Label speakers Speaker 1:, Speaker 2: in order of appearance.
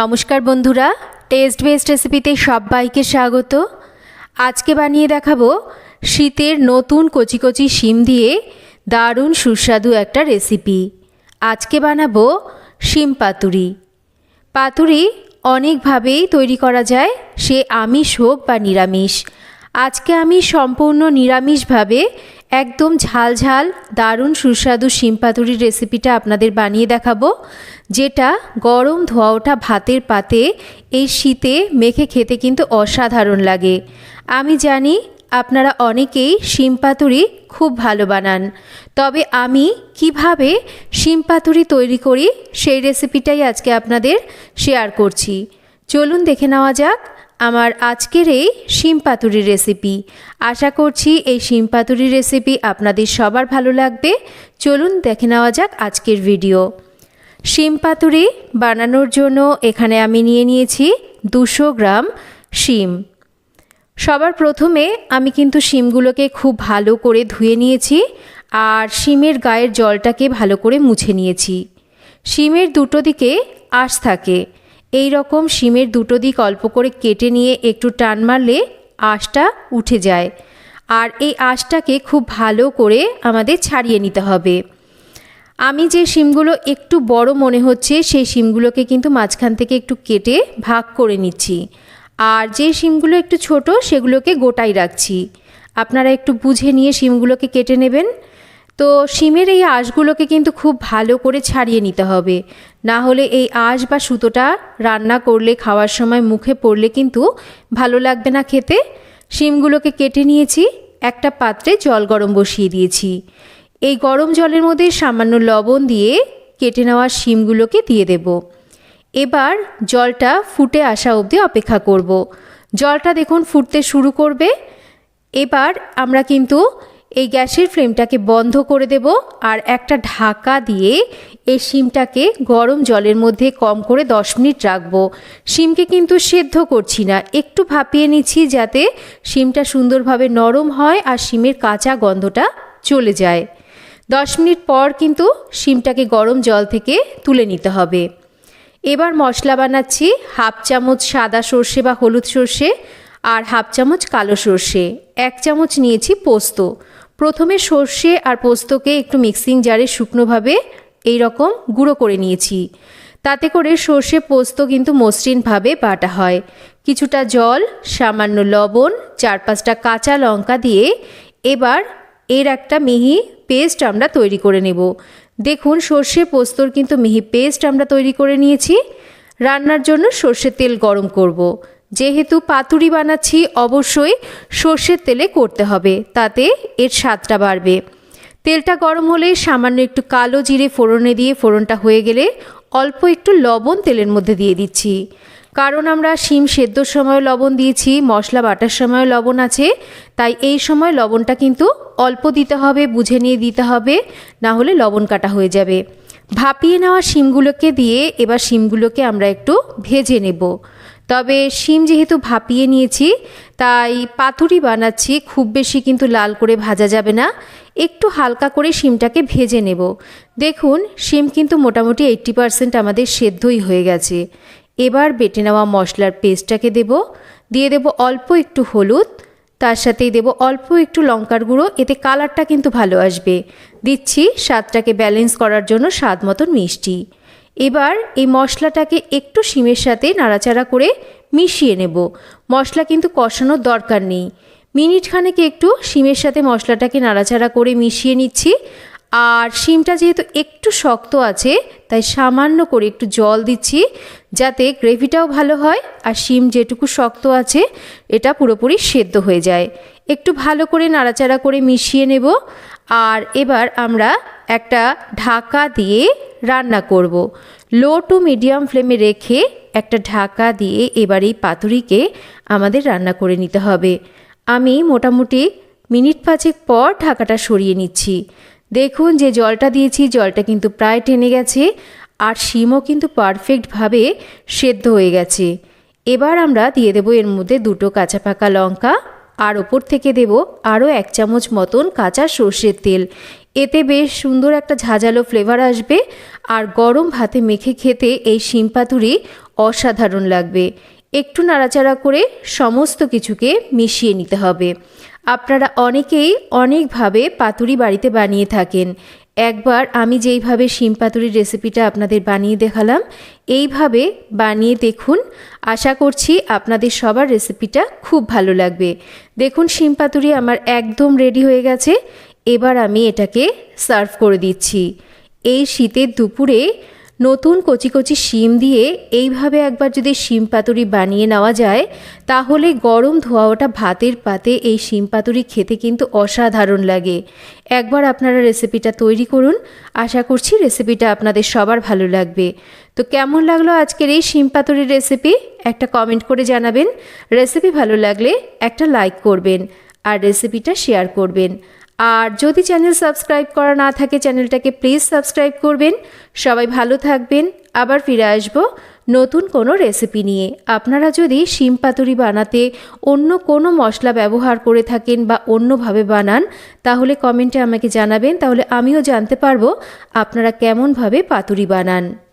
Speaker 1: নমস্কার বন্ধুরা test best রেসিপিতে সবাইকে স্বাগত। আজকে বানিয়ে দেখাবো শীতের নতুন কচি কচি শিম দিয়ে দারুণ সুস্বাদু একটা রেসিপি আজকে বানাবো শিম পাতুরি। পাতুরি অনেকভাবেই তৈরি করা যায়, সে আমিষ হোক বা নিরামিষ। আজকে আমি সম্পূর্ণ নিরামিষভাবে একদম ঝাল ঝাল, দারুণ সুস্বাদু শিম পাতুরির রেসিপিটা আপনাদের বানিয়ে দেখাবো, যেটা গরম ধোয়া ওঠা ভাতের পাতে এই শীতে মেখে খেতে কিন্তু অসাধারণ লাগে। আমি জানি আপনারা অনেকেই শিম পাতুরি খুব ভালো বানান, তবে আমি কীভাবে শিম পাতুরি তৈরি করি সেই রেসিপিটাই আজকে আপনাদের শেয়ার করছি। চলুন দেখে নেওয়া যাক আমার আজকের এই শিম পাতুরির রেসিপি আশা করছি এই শিম পাতুরির রেসিপি আপনাদের সবার ভালো লাগবে। চলুন দেখে নেওয়া যাক আজকের ভিডিও শিম পাতুরি বানানোর জন্য এখানে আমি নিয়ে নিয়েছি দুশো গ্রাম শিম। সবার প্রথমে আমি কিন্তু শিমগুলোকে খুব ভালো করে ধুয়ে নিয়েছি আর শিমের গায়ের জলটাকে ভালো করে মুছে নিয়েছি। শিমের দুটো দিকে আঁশ থাকে। এই রকম শিমের দুটো দিক অল্প করে কেটে নিয়ে একটু টান মারলে আঁশটা উঠে যায়। আর এই আঁশটাকে খুব ভালো করে আমাদের ছাড়িয়ে নিতে হবে। আমি যে শিমগুলো একটু বড় মনে হচ্ছে, সেই শিমগুলোকে কিন্তু মাঝখান থেকে একটু কেটে ভাগ করে নিচ্ছি। আর যে শিমগুলো একটু ছোট, সেগুলোকে গোটাই রাখছি। আপনারা একটু বুঝে নিয়ে শিমগুলোকে কেটে নেবেন। তো শিমের এই আঁশগুলোকে কিন্তু খুব ভালো করে ছাড়িয়ে নিতে হবে। না হলে এই আঁশ বা সুতোটা রান্না করলে, খাওয়ার সময় মুখে পড়লে কিন্তু ভালো লাগবে না খেতে। শিমগুলোকে কেটে নিয়েছি, একটা পাত্রে জল গরম বসিয়ে দিয়েছি। এই গরম জলের মধ্যে সামান্য লবণ দিয়ে কেটে নেওয়া শিমগুলোকে দিয়ে দেব। এবার জলটা ফুটে আসা অবধি অপেক্ষা করব। জলটা দেখুন ফুটতে শুরু করবে। এবার আমরা কিন্তু এই গ্যাসের ফ্লেমটাকে বন্ধ করে দেব আর একটা ঢাকা দিয়ে এই শিমটাকে গরম জলের মধ্যে কম করে দশ মিনিট রাখব। শিমকে কিন্তু সেদ্ধ করছি না, একটু ভাপিয়ে নিচ্ছি যাতে শিমটা সুন্দরভাবে নরম হয় আর শিমের কাঁচা গন্ধটা চলে যায়। দশ মিনিট পর কিন্তু শিমটাকে গরম জল থেকে তুলে নিতে হবে। এবার মশলা বানাচ্ছি হাফ চামচ সাদা সর্ষে বা হলুদ সর্ষে আর হাফ চামচ কালো সর্ষে। এক চামচ নিয়েছি পোস্ত। প্রথমে সর্ষে আর পোস্তকে একটু মিক্সিং জারে শুকনোভাবে এই রকম গুঁড়ো করে নিয়েছি। তাতে করে সর্ষে পোস্ত কিন্তু মসৃণভাবে বাটা হয়। কিছুটা জল, সামান্য লবণ চার পাঁচটা কাঁচা লঙ্কা দিয়ে এবার এর একটা মিহি পেস্ট আমরা তৈরি করে নেব। দেখুন, সর্ষে পোস্তর কিন্তু মিহি পেস্ট আমরা তৈরি করে নিয়েছি। রান্নার জন্য সর্ষের তেল গরম করব। যেহেতু পাতুরি বানাচ্ছি, অবশ্যই সর্ষের তেলে করতে হবে, তাতে এর স্বাদটা বাড়বে। তেলটা গরম হলে সামান্য একটু কালো জিরে ফোড়নে দিয়ে ফোড়নটা হয়ে গেলে অল্প একটু লবণ তেলের মধ্যে দিয়ে দিচ্ছি। কারণ আমরা শিম সেদ্ধর সময় লবণ দিয়েছি, মশলা বাটার সময় লবণ আছে, তাই এই সময় লবণটা কিন্তু অল্প দিতে হবে, বুঝে নিয়ে দিতে হবে, না হলে লবণ কাটা হয়ে যাবে। ভাপিয়ে নেওয়া শিমগুলোকে দিয়ে এবার শিমগুলোকে আমরা একটু ভেজে নেব। তবে শিম যেহেতু ভাপিয়ে নিয়েছি, তাই পাতুরি বানাচ্ছি, খুব বেশি কিন্তু লাল করে ভাজা যাবে না। একটু হালকা করে শিমটাকে ভেজে নেব। দেখুন, শিম কিন্তু মোটামুটি এইট্টি পারসেন্ট আমাদের সেদ্ধই হয়ে গেছে। এবার বেটে নেওয়া মশলার পেস্টটাকে দেব। দিয়ে দেব অল্প একটু হলুদ, তার সাথেই দেব অল্প একটু লঙ্কার গুঁড়ো, এতে কালারটা কিন্তু ভালো আসবে। দিচ্ছি স্বাদটাকে ব্যালেন্স করার জন্য স্বাদ মতন মিষ্টি। এবার এই মশলাটাকে একটু শিমের সাথে নাড়াচাড়া করে মিশিয়ে নেব। মশলা কিন্তু কষানোর দরকার নেই। মিনিট খানেক একটু শিমের সাথে মশলাটাকে নাড়াচাড়া করে মিশিয়ে নিচ্ছি। আর শিমটা যেহেতু একটু শক্ত আছে, তাই সামান্য করে একটু জল দিচ্ছি যাতে গ্রেভিটাও ভালো হয় আর শিম যেটুকু শক্ত আছে, এটা পুরোপুরি সেদ্ধ হয়ে যায়। একটু ভালো করে নাড়াচাড়া করে মিশিয়ে নেব। আর এবার আমরা একটা ঢাকা দিয়ে রান্না করব। লো টু মিডিয়াম ফ্লেমে রেখে একটা ঢাকা দিয়ে এবার এই পাতুরিকে আমাদের রান্না করে নিতে হবে। আমি মোটামুটি মিনিট পাঁচেক পর ঢাকাটা সরিয়ে নিচ্ছি। দেখুন যে জলটা দিয়েছি, জলটা কিন্তু প্রায় টেনে গেছে আর শিমও কিন্তু পারফেক্টভাবে সেদ্ধ হয়ে গেছে। এবার আমরা দিয়ে দেবো এর মধ্যে দুটো কাঁচা পাকা লঙ্কা আর ওপর থেকে দেব আরও এক চামচ মতন কাঁচা সর্ষের তেল। এতে বেশ সুন্দর একটা ঝাঁঝালো ফ্লেভার আসবে আর গরম ভাতে মেখে খেতে এই শিম পাতুরি অসাধারণ লাগবে। একটু নাড়াচাড়া করে সমস্ত কিছুকে মিশিয়ে নিতে হবে। আপনারা অনেকেই অনেকভাবে পাতুরি বাড়িতে বানিয়ে থাকেন। একবার আমি যেইভাবে শিম পাতুরির রেসিপিটা আপনাদের বানিয়ে দেখালাম, এইভাবে বানিয়ে দেখুন। আশা করছি আপনাদের সবার রেসিপিটা খুব ভালো লাগবে। দেখুন, শিম পাতুরি আমার একদম রেডি হয়ে গেছে। এবার আমি এটাকে সার্ভ করে দিচ্ছি। এই শীতের দুপুরে নতুন কচি কচি শিম দিয়ে এইভাবে একবার যদি শিম পাতুরি বানিয়ে নেওয়া যায়, তাহলে গরম ধোয়া ওটা ভাতের পাতে এই শিম পাতুরি খেতে কিন্তু অসাধারণ লাগে। একবার আপনারা রেসিপিটা তৈরি করুন। আশা করছি রেসিপিটা আপনাদের সবার ভালো লাগবে। তো কেমন লাগল আজকের এই শিম পাতুরির রেসিপি? একটা কমেন্ট করে জানাবেন। রেসিপি ভালো লাগলে একটা লাইক করবেন। আর রেসিপিটা শেয়ার করবেন। আর যদি চ্যানেল সাবস্ক্রাইব করা না থাকে, চ্যানেলটাকে প্লিজ সাবস্ক্রাইব করবেন। সবাই ভালো থাকবেন। আবার ফিরে আসব নতুন কোনো রেসিপি নিয়ে। আপনারা যদি শিম পাতুরি বানাতে অন্য কোনো মশলা ব্যবহার করে থাকেন বা অন্যভাবে বানান, তাহলে কমেন্টে আমাকে জানাবেন। তাহলে আমিও জানতে পারব আপনারা কেমনভাবে পাতুরি বানান।